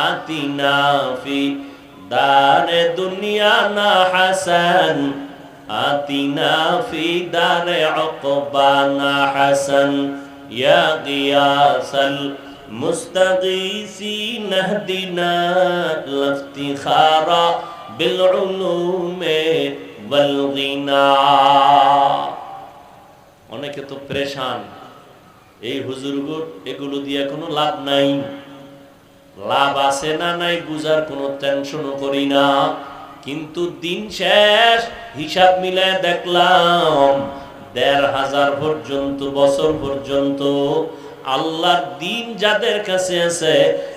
আতিনা ফি দারে দুনিয়া না হাসান আতিনা ফি দারে উকবানা হাসান ইয়া গিয়াসাল মুস্তাগীসিন اهدنا الافتخار بالعلوم والغنى অনেকে তো প্রেশান এই হুজুরগুর এগুলো দিয়ে কোনো লাভ নাই লাভ আছে না নাই বুঝার কোনো টেনশনও করি না। কিন্তু দিন শেষ, হিসাব মিলায় দেখলাম, দেড় হাজার পর্যন্ত, বছর পর্যন্ত আল্লাহর দিন যাদের কাছে আছে,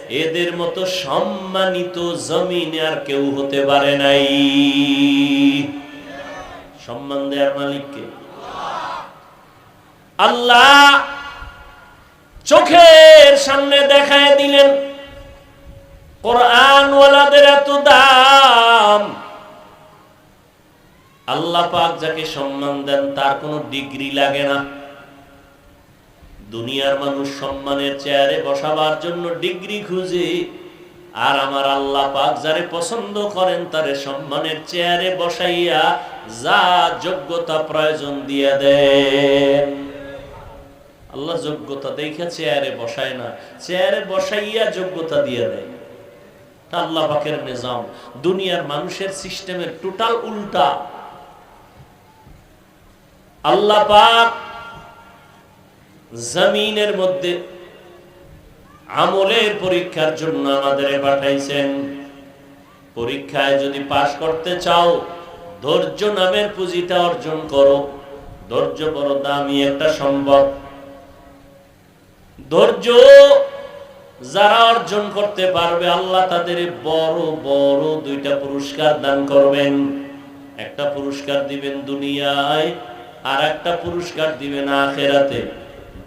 এদের মতো সম্মানিত জমিনে আর কেউ হতে পারে নাই। সম্মান দেয়ার মালিককে আল্লাহ চোখের সামনে দেখায় দিলেন কোরআন ওয়ালাদের এত দাম। আল্লাহ পাক যাকে সম্মান দেন, তার কোনো ডিগ্রি লাগে না। দুনিয়ার মানুষ সম্মানের চেয়ারে বসাবার জন্য ডিগ্রি খুঁজে, আর আমার আল্লাহ পাক যারে পছন্দ করেন, তারে সম্মানের চেয়ারে বসাইয়া যা যোগ্যতা প্রয়োজন দিয়ে দেন। আল্লাহ যোগ্যতা দেখে চেয়ারে বসায় না, চেয়ারে বসাইয়া যোগ্যতা দিয়ে দেয়। আল্লাহ নিজাম। দুনিয়ার মানুষের সিস্টেমের টোটাল উল্টা। আল্লাহ পাক জমিনের মধ্যে আমলের পরীক্ষার জন্য আমাদের পাঠাইছেন। পরীক্ষায় যদি পাশ করতে চাও, ধৈর্য নামের পুঁজিটা অর্জন করো। ধৈর্য বড় দামি একটা সম্ভব ধৈর্য যারা অর্জন করতে পারবে, আল্লাহ তাদের বড় বড় দুইটা পুরস্কার দান করবেন। একটা পুরস্কার দিবেন দুনিয়ায়, আর একটা পুরস্কার দিবেন আখেরাতে।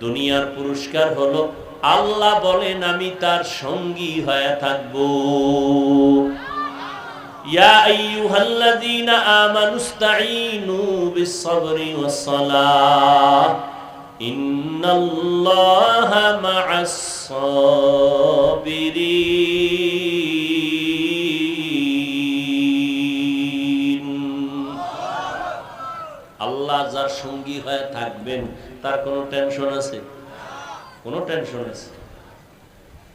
দুনিয়ার পুরস্কার হলো, আল্লাহ বলেন, আমি তার সঙ্গী হয়ে থাকব। ইয়া যার সঙ্গী হয়ে থাকবেন, তার কোনো টেনশন আছে? কোনো টেনশন আছে?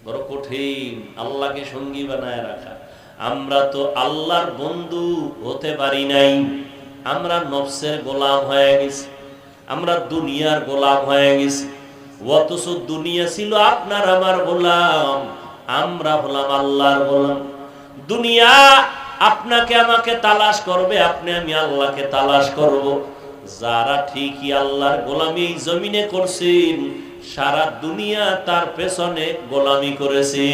বড় কঠিন, আল্লাহকে সঙ্গী বানায় রাখা। আমরা তো আল্লাহর বন্ধু হতে পারি নাই। আমরা নফসের গোলাম হয়ে গেছি। আমরা দুনিয়ার গোলাম হয়ে গেছি। অথচ দুনিয়া ছিল আপনার আমার গোলাম, আমরা হলাম আল্লাহর গোলাম। দুনিয়া আপনাকে আমাকে তালাশ করবে, আপনি আমি আল্লাহকে তালাশ করব। যারা ঠিকই আল্লাহর গোলামি জমিনে করছেন সারা দুনিয়া তার পেছনে গোলামি করেছে।